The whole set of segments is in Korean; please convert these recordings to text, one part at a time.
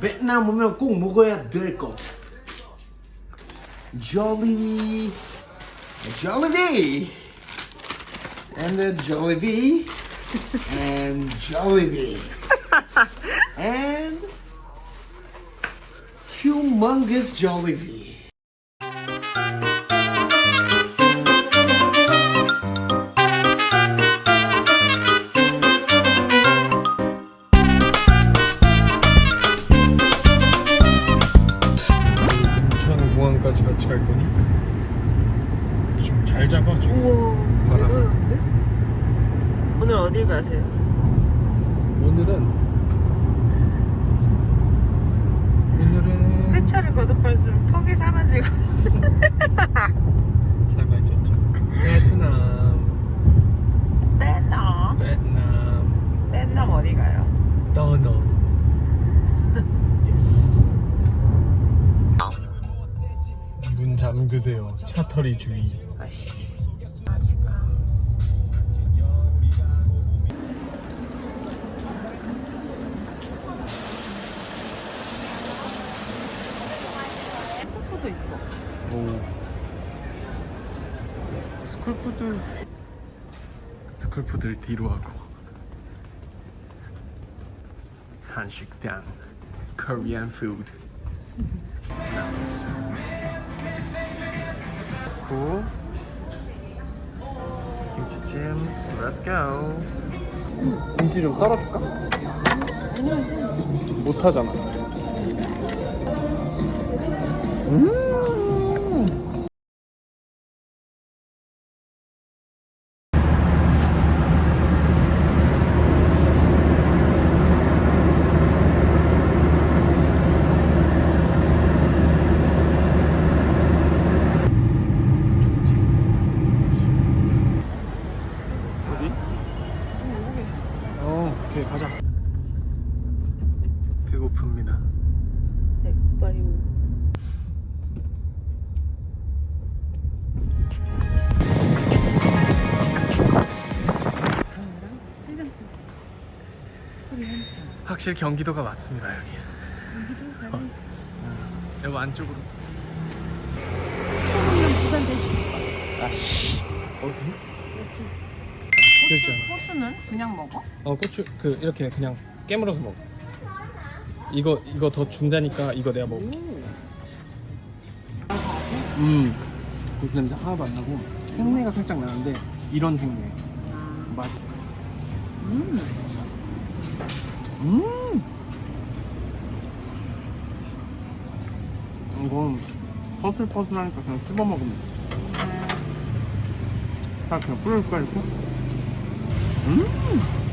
베트남 오면 꼭 먹어야 될 것. Jollibee, Jollibee, and the Jollibee, and Jollibee, and humongous Jollibee. 거듭할수록 턱이 사라지고. 살만 쪘죠. 베트남. 베트남. 베트남. 베트남 어디 가요? 더너 예스 문 잠그세요. 차터리 주의. 아씨 도 있어. 오. 스쿨푸드 스쿨푸드를 뒤로 하고. 한식당 Korean food. 고. 김치찜 Let's go. 김치 좀 썰어줄까? 못 하잖아 어디? 어, 오케이 가자. 배고픕니다. 확실히 경기도가 맞습니다 여기. 여기도 가는 여기 안쪽으로. 소금이랑 부산 돼지 아씨 어디? 그렇잖아. 고추 는 그냥 먹어? 어 고추 그 이렇게 그냥 깨물어서 먹어. 이거 이거 더 준다니까 이거 내가 먹을게. 음 고수 냄새 하나도 안 나고 생내가 살짝 나는데 이런 생내. 맛. 음 음. 이건 퍼슬퍼슬하니까 그냥 씹어 먹으면 돼. 살 그냥 뿌려줄까 이렇게? 음.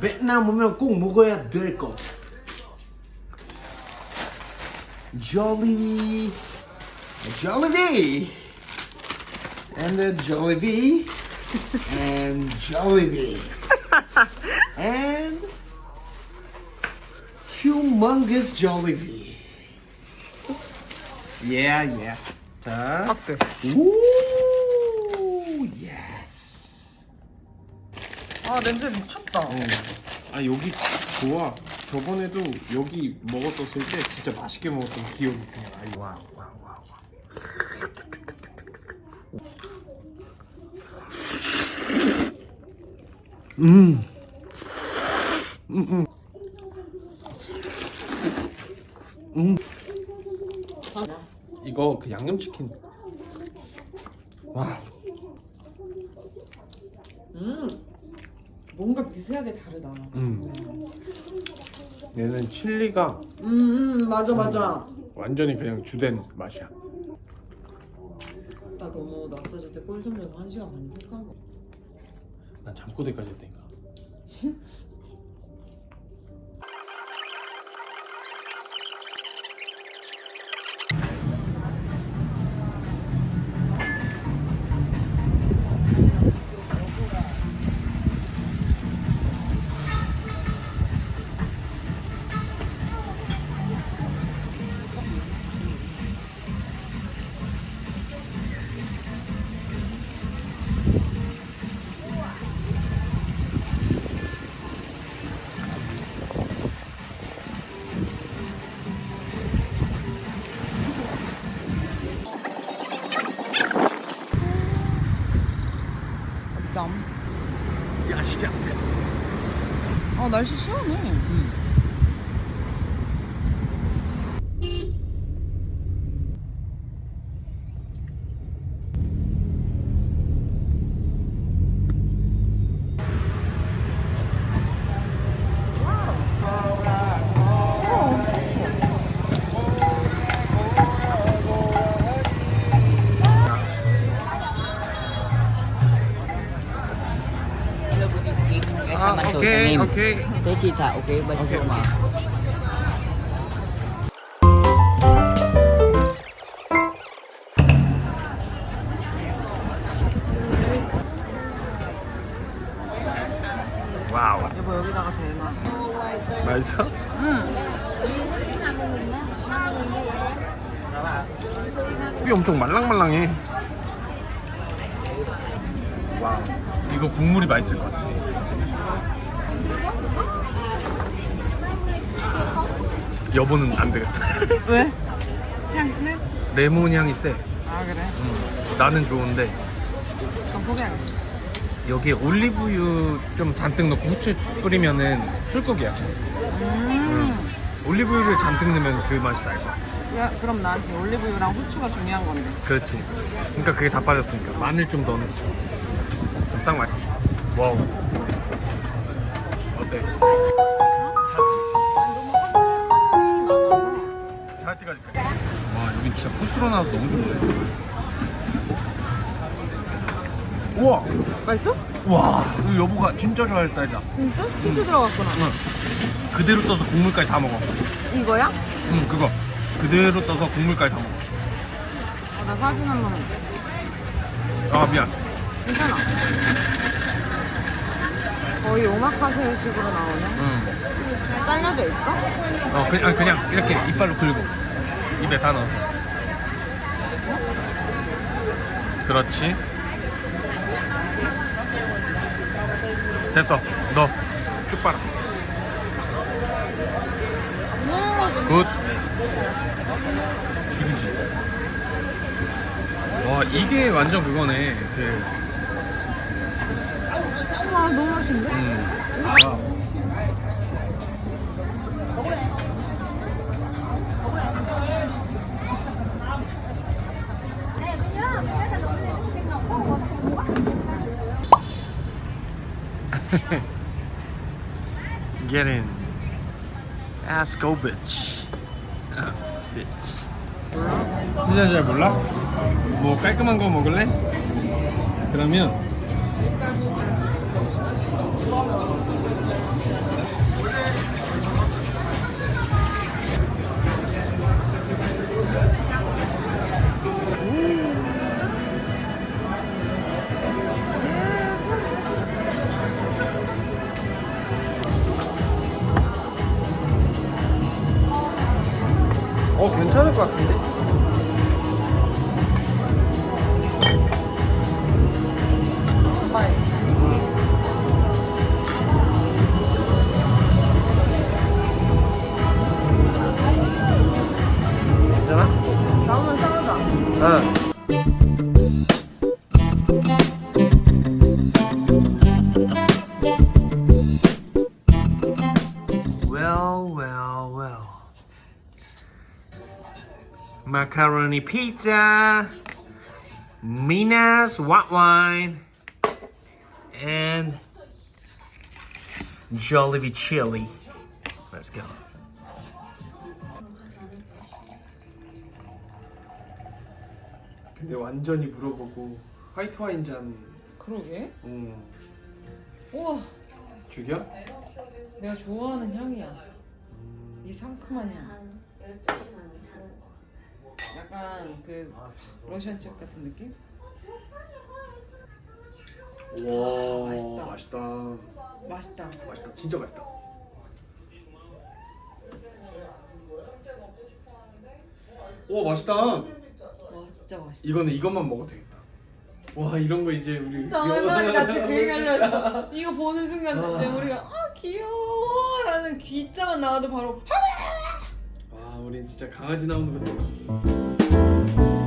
베트남 오면 꼭 먹어야 될 것. Jollibee, Jollibee, and the Jollibee, and Jollibee, and humongous Jollibee. Yeah, yeah. 자. 오, 아 냄새 미쳤다. 어. 아 여기 좋아. 저번에도 여기 먹었었을 때 진짜 맛있게 먹었던 기억이 그냥 아예. 와. 음. 음, 음. 음. 이거 그 양념치킨. 와. 음. 뭔가 미세하게 다르다. 음. 얘는 칠리가 음, 음 맞아 맞아. 완전히 그냥 주된 맛이야. 나 너무 마사지 때꿀좀 줘서 한 시간 반이 훅간 거. 난 잠꼬대까지 했다니까. 아 날씨 sao mà tôi sẽ mềm 오케이. thế thì thả ok bên Ok, okay, ok. mà 와우. 여보 여기다가 대놔. 맛있어? 이 엄청 말랑말랑해. 와, 이거 국물이 맛있을 것 같아. 여보는 안 되겠다. 왜? 향신해? 레몬 향이 세. 아 그래? 나는 좋은데 좀 포기하겠어. 여기에 올리브유 좀 잔뜩 넣고 후추 뿌리면은 술국이야. 음. 올리브유를 잔뜩 넣으면 그 맛이 날 거야. 야 그럼 나한테 올리브유랑 후추가 중요한 건데. 그렇지. 그러니까 그게 다 빠졌으니까 마늘 좀 더 넣자. 딱 맛. 와우. 어때? 와 여기 진짜 포스로 나와서 너무 좋네. 우와. 맛있어? 와. 이거 여보가 진짜 좋아할 스타일이다. 진짜? 치즈 들어갔구나. 응. 그대로 떠서 국물까지 다 먹어. 이거야? 응 그거. 그대로 떠서 국물까지 다 먹어. 어, 나 사진 한 번만. 아 미안. 괜찮아. 거의 오마카세 식으로 나오네. 응. 잘려져 있어? 어, 그냥, 아니, 그냥 이렇게 이빨로 긁고 입에 다 넣어. 그렇지. 됐어. 넣어. 쭉 빨아. 굿. 죽이지. 와, 이게 완전 그거네. 그, 와 너무 맛있는데? 음. 와. Get in. Ask go bitch. 아, bitch. 진짜 잘 몰라? 뭐 깔끔한 거 먹을래? 그러면 Well, well, well. Macaroni pizza, Mina's white wine, and Jollibee chili. Let's go. 근데 완전히 물어보고 화이트 와인 잔 그러게. 음. 우와. 죽여? 내가 좋아하는 향이야. 이 상큼한 향. 약간 그 러시안 책 같은 느낌? 와 맛있다. 맛있다 맛있다. 맛있다 진짜 맛있다 오 맛있다 와 진짜 맛있다. 이거는 이것만 먹어도 되겠다 와 이런 거 이제 우리 당연히 같이 그 얘기하려 했어. 이거 보는 순간 이제 아. 우리가 아 귀여워라는 귀자만 나와도 바로 와 우린 진짜 강아지 나오는 거 때문